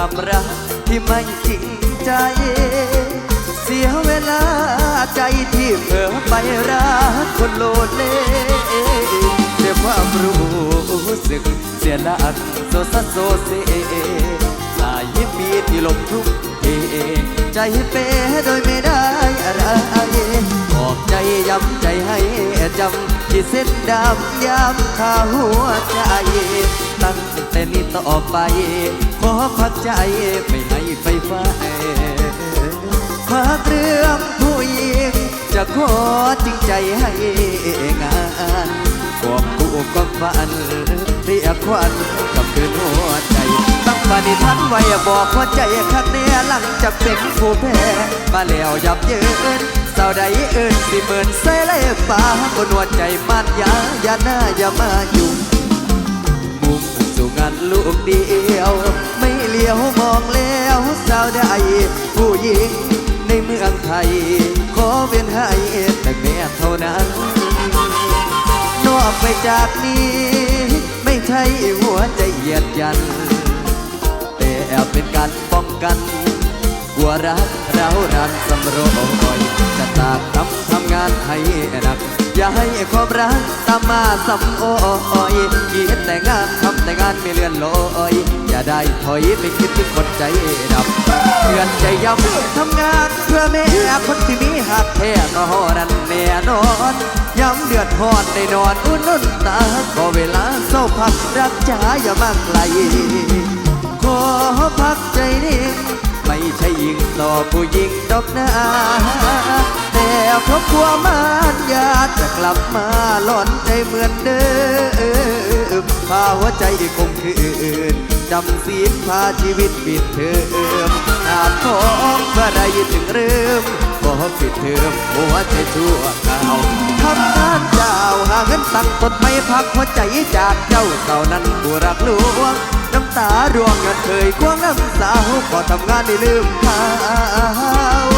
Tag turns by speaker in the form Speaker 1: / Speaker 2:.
Speaker 1: ความรักที่ไม่จริงใจ เสียเวลาใจที่เผลอไปรักคนโลเลเสียความรู้สึก เสียหลักโซซัสโซเซหลายปีที่ลบทุกเทใจเป้โดยไม่ได้อะไรบอกใจย้ำใจให้จำที่เส้นดำย้ำขาหัวใจ ตั้งแต่นี้ต่อไป ขอพักใจไม่ให้ไฟฟ้าฝากเรื่องผู้หญิงจะขอจริงใจให้งานควบคู่กับฝันเรียกควันกับคืนหัวใจตั้งปณิทันไว้บอกหัวใจคักแน่หลังจากเป็นผู้แพ้มาแล้วยับเยินสาวใดเอินสิเหมินใส่เลยป่าบนหัวใจมันยาอย่าหน้าอย่ามาอยู่านลูกเดียว ไม่เลี้ยวมองแล้วสาวใดผู้หญิงในเมืองไทย ขอเป็นให้แต่แม่เท่านั้น นอกไปจากนี้ ไม่ใช่หัวใจเหยียดยัน แต่แอบเป็นการป้องกัน กลัวรักเรารันสำรอยจะตากทำทำงานให้หนัก อย่าให้ความรักตามมาสำโอยคิดแต่งานทำแต่งานไม่เลื่อนลอยอย่าได้ถอยไปคิดถึงคนใจดับเตือนใจยำทำงานเพื่อแม่คนที่มีหักแท้ก็หอนั้นแน่นอนย้ำเดือดหอนได้นอนอุ่นนุ่นตาก็เวลาเศร้าพักรักจ๋าอย่ามาไกล ผู้หญิงดอกนาแต่ครอบครัวมารยาจะกลับมาหลอนใจเหมือนเดิมพาหัวใจคงคืนจำศีลพาชีวิตปิดเทอมอาจท้องเพื่อได้ยินถึงเริ่มก็ปิดเทอมหัวใจชั่วข่าวทำงานเจ้าหาเงินตั้งตดไม่พักหัวใจจากเจ้าเก่านั้นผู้รักลวง น้ำตาร่วงเงินเคยควงน้ำสาวขอทำงานได้ลืมเขา